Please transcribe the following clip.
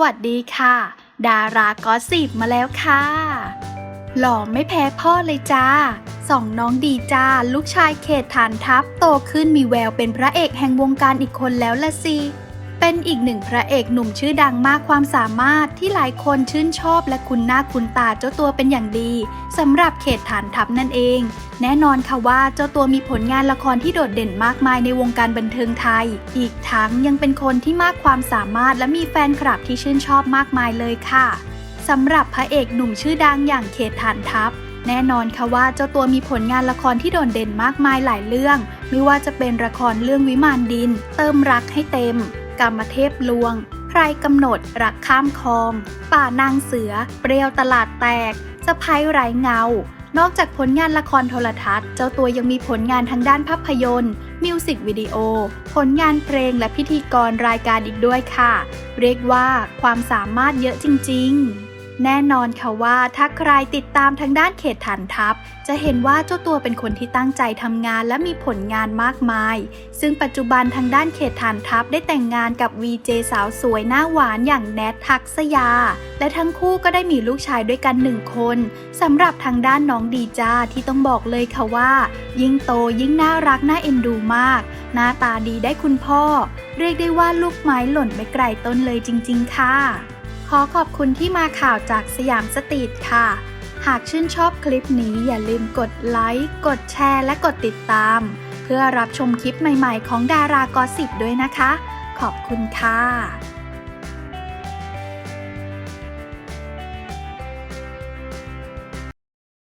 วัสดีค่ะ ดารากอสิบมาแล้วค่ะ หล่อไม่แพ้พ่อเลยจ้าสองน้องดีจ้า ลูกชายเขตฐานทัพโตขึ้นมีแววเป็นพระเอกแห่งวงการอีกคนแล้วละสิ เป็นอีกหนึ่งพระเอกหนุ่มชื่อดังมากความสามารถที่หลายคนชื่นชอบและคุ้นหน้าคุ้นตาเจ้าตัวเป็นอย่างดีสำหรับเขตฐานทัพนั่นเอง แน่นอนค่ะว่าเจ้าตัวมีผลงานละครที่โดดเด่นมากมายในวงการบันเทิงไทย อีกทั้งยังเป็นคนที่มากความสามารถและมีแฟนคลับที่ชื่นชอบมากมายเลยค่ะสำหรับพระเอกหนุ่มชื่อดังอย่างเขตฐานทัพแน่นอนค่ะว่าเจ้าตัวมีผลงานละครที่โดดเด่นมากมายหลายเรื่อง ไม่ว่าจะเป็นละครเรื่องวิมานดิน เติมรักให้เต็ม กรรมเทพลวง ใครกำหนดรักข้ามคลอง ป่านางเสือ เปรียวตลาดแตกสะพ้ายไร้เงา นอกจากผลงานละครโทรทัศน์ เจ้าตัวยังมีผลงานทางด้านภาพยนตร์ มิวสิกวิดีโอ ผลงานเพลงและพิธีกรรายการอีกด้วยค่ะ เรียกว่าความสามารถเยอะจริง ๆ แน่นอนค่ะว่าถ้าใครติดตามทางด้านเขตฐานทัพ จะเห็นว่าเจ้าตัวเป็นคนที่ตั้งใจทำงานและมีผลงานมากมาย ซึ่งปัจจุบันทางด้านเขตฐานทัพได้แต่งงานกับ VJ สาวสวยหน้าหวานอย่างแนททักษยา และทั้งคู่ก็ได้มีลูกชายด้วยกันหนึ่งคนสำหรับทางด้านน้องดีจ้าที่ต้องบอกเลยค่ะว่า ยิ่งโตยิ่งน่ารักน่าเอ็นดูมาก หน้าตาดีได้คุณพ่อ เรียกได้ว่าลูกไม้หล่นไม่ไกลต้นเลยจริง ๆ ค่ะ อขอบคุณที่มาข่าวจากสยามสตรีทค่ะ หากชื่นชอบคลิปนี้อย่าลืมกดไลค์ กดแชร์ และกดติดตาม เพื่อรับชมคลิปใหม่ๆ ของดารากอสิบด้วยนะคะ ขอบคุณค่ะ